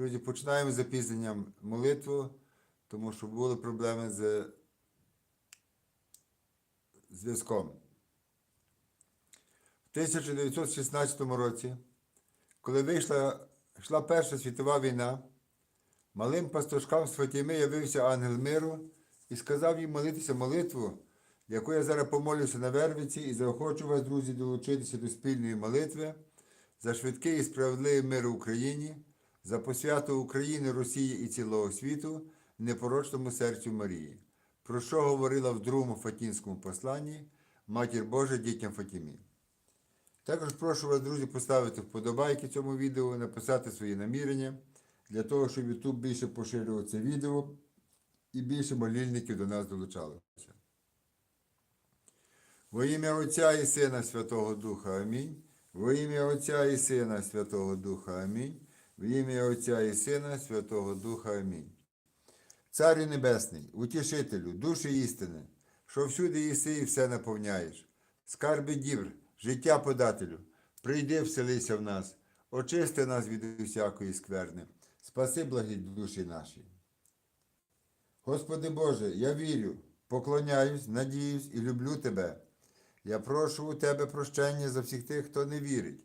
Друзі, починаємо з запізненням молитву, тому що були проблеми з зв'язком. В 1916 році, коли вийшла йшла Перша світова війна, малим пастушкам з Фатіми явився ангел миру і сказав їм молитися молитву, яку я зараз помолюся на Вервиці, і заохочу вас, друзі, долучитися до спільної молитви за швидкий і справедливий мир в Україні, за посвяту України, Росії і цілого світу, непорочному серцю Марії, про що говорила в другому Фатінському посланні Матір Божа дітям Фатімі. Також прошу вас, друзі, поставити вподобайки цьому відео, написати свої намірення для того, щоб YouTube більше поширював це відео і більше молільників до нас долучалося. Во ім'я Отця і Сина Святого Духа Амінь. Во ім'я Отця і Сина Святого Духа Амінь. В ім'я Отця і Сина Святого Духа Амінь. Царю Небесний, утішителю, душі істини, що всюди єси і все наповняєш. Скарби дівр, життя подателю, прийди вселися в нас, очисти нас від усякої скверни, спаси благі душі наші. Господи Боже, я вірю, поклоняюсь, надіюсь і люблю Тебе. Я прошу у Тебе прощення за всіх тих, хто не вірить,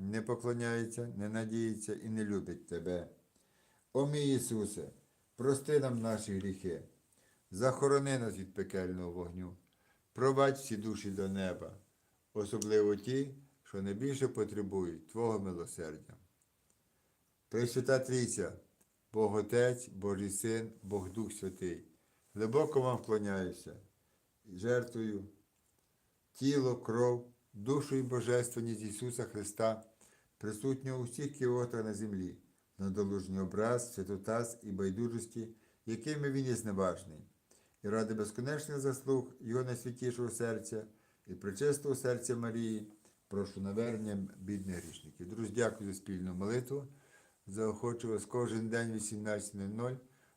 не поклоняється, не надіється і не любить Тебе. О мій Ісусе, прости нам наші гріхи, захорони нас від пекельного вогню, провадь всі душі до неба, особливо ті, що найбільше потребують Твого милосердя. Пресвята Трійця, Бог Отець, Божий Син, Бог Дух Святий, глибоко вам вклоняюся, і жертвую тіло, кров, душу і божественність Ісуса Христа, присутнього у всіх кіотах на землі, на долужній образ, святотаз і байдужості, якими Він є зневажний, і ради безконечних заслуг Його найсвятішого серця і причистого серця Марії, прошу навернення бідних грішників. Друзі, дякую за спільну молитву. Заохочую вас кожен день 18.00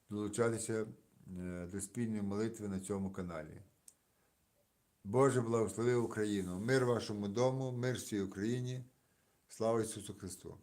долучатися е, до спільної молитви на цьому каналі. Боже, благослови Україну, мир вашому дому, мир всій Україні. Слава Ісусу Христу!